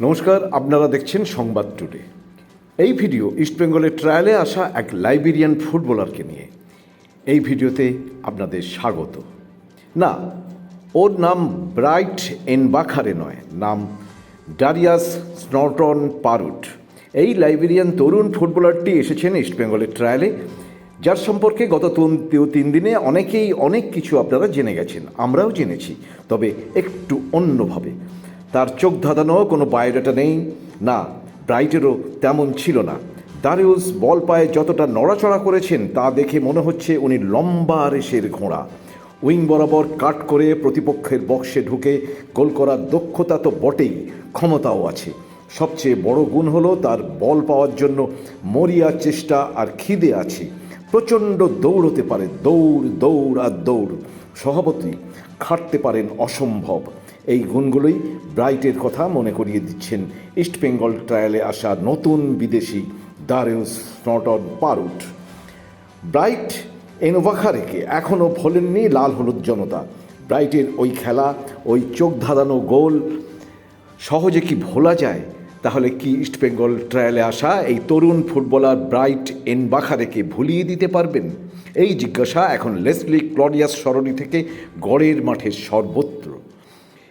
নমস্কার, আপনারা দেখছেন সংবাদ টুডে। এই ভিডিও ইস্টবেঙ্গলের ট্রায়ালে আসা এক লাইবেরিয়ান ফুটবলারকে নিয়ে। এই ভিডিওতে আপনাদের স্বাগত। না, ওর নাম ব্রাইট এন বাখারে নয়, নাম ডারিয়াস স্নটন পারুট। এই লাইবেরিয়ান তরুণ ফুটবলারটি এসেছেন ইস্টবেঙ্গলের ট্রায়ালে, যার সম্পর্কে গত তুন- দিনে অনেকেই অনেক কিছু আপনারা জেনে গেছেন, আমরাও জেনেছি, তবে একটু অন্যভাবে। তার চোখ ধাঁধানো কোনো বায়োডাটা নেই। না, ব্রাইটেরও তেমন ছিল না। দারিউস বল পায়ে যতটা নড়াচড়া করেছেন তা দেখে মনে হচ্ছে উনি লম্বা রেসের ঘোড়া। উইং বরাবর কাট করে প্রতিপক্ষের বক্সে ঢুকে গোল করার দক্ষতা তো বটেই, ক্ষমতাও আছে। সবচেয়ে বড় গুণ হলো তার বল পাওয়ার জন্য মরিয়া চেষ্টা আর খিদে আছে। প্রচণ্ড দৌড়তে পারে, দৌড় দৌড় আর দৌড়। সভাপতি খাটতে পারেন অসম্ভব। এই গুণগুলোই ব্রাইটের কথা মনে করিয়ে দিচ্ছেন ইস্টবেঙ্গল ট্রায়ালে আসা নতুন বিদেশি দারেউস নটন পারুট। ব্রাইট এনোভাখারেকে এখনও ভোলেননি লাল হলুদ জনতা। ব্রাইটের ওই খেলা, ওই চোখ ধাঁধানো গোল, সহজে কি ভোলা যায়? তাহলে কি ইস্টবেঙ্গল ট্রায়ালে আসা এই তরুণ ফুটবলার ব্রাইট এন বাখারেকে ভুলিয়ে দিতে পারবেন? এই জিজ্ঞাসা এখন লেসলি ক্লডিয়াস সরণি থেকে গড়ের মাঠের সর্বত্র।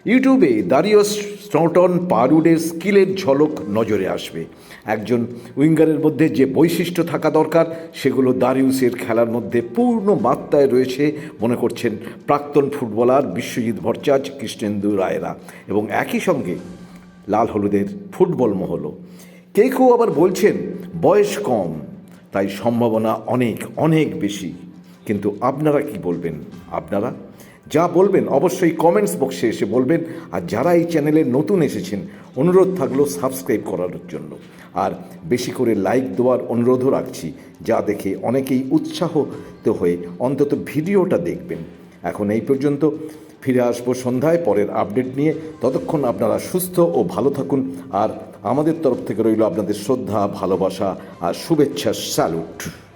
ইউটিউবে দারিয়স স্নটন পারুডের স্কিলের ঝলক নজরে আসবে। একজন উইঙ্গারের মধ্যে যে বৈশিষ্ট্য থাকা দরকার, সেগুলো দারিউসের খেলার মধ্যে পূর্ণ মাত্রায় রয়েছে মনে করছেন প্রাক্তন ফুটবলার বিশ্বজিৎ ভট্টাচ কৃষ্ণেন্দু রায়রা। এবং একই সঙ্গে লাল হলুদের ফুটবল মহলও কেউ কেউ আবার বলছেন, বয়স কম, তাই সম্ভাবনা অনেক অনেক বেশি। কিন্তু আপনারা কি বলবেন? আপনারা? যা বলবেন অবশ্যই কমেন্টস বক্সে এসে বলবেন। আর যারা এই চ্যানেলে নতুন এসেছেন, অনুরোধ থাকল সাবস্ক্রাইব করার জন্য। আর বেশি করে লাইক দেওয়ার অনুরোধও রাখছি, যা দেখে অনেকেই উৎসাহিত হয়ে অন্তত ভিডিওটা দেখবেন। এখন এই পর্যন্ত ফিরে আসব সন্ধ্যায়, পরের আপডেট নিয়ে। ততক্ষণ আপনারা সুস্থ ও ভালো থাকুন আর আমাদের তরফ থেকে রইল আপনাদের শ্রদ্ধা, ভালোবাসা আর শুভেচ্ছা, স্যালুট।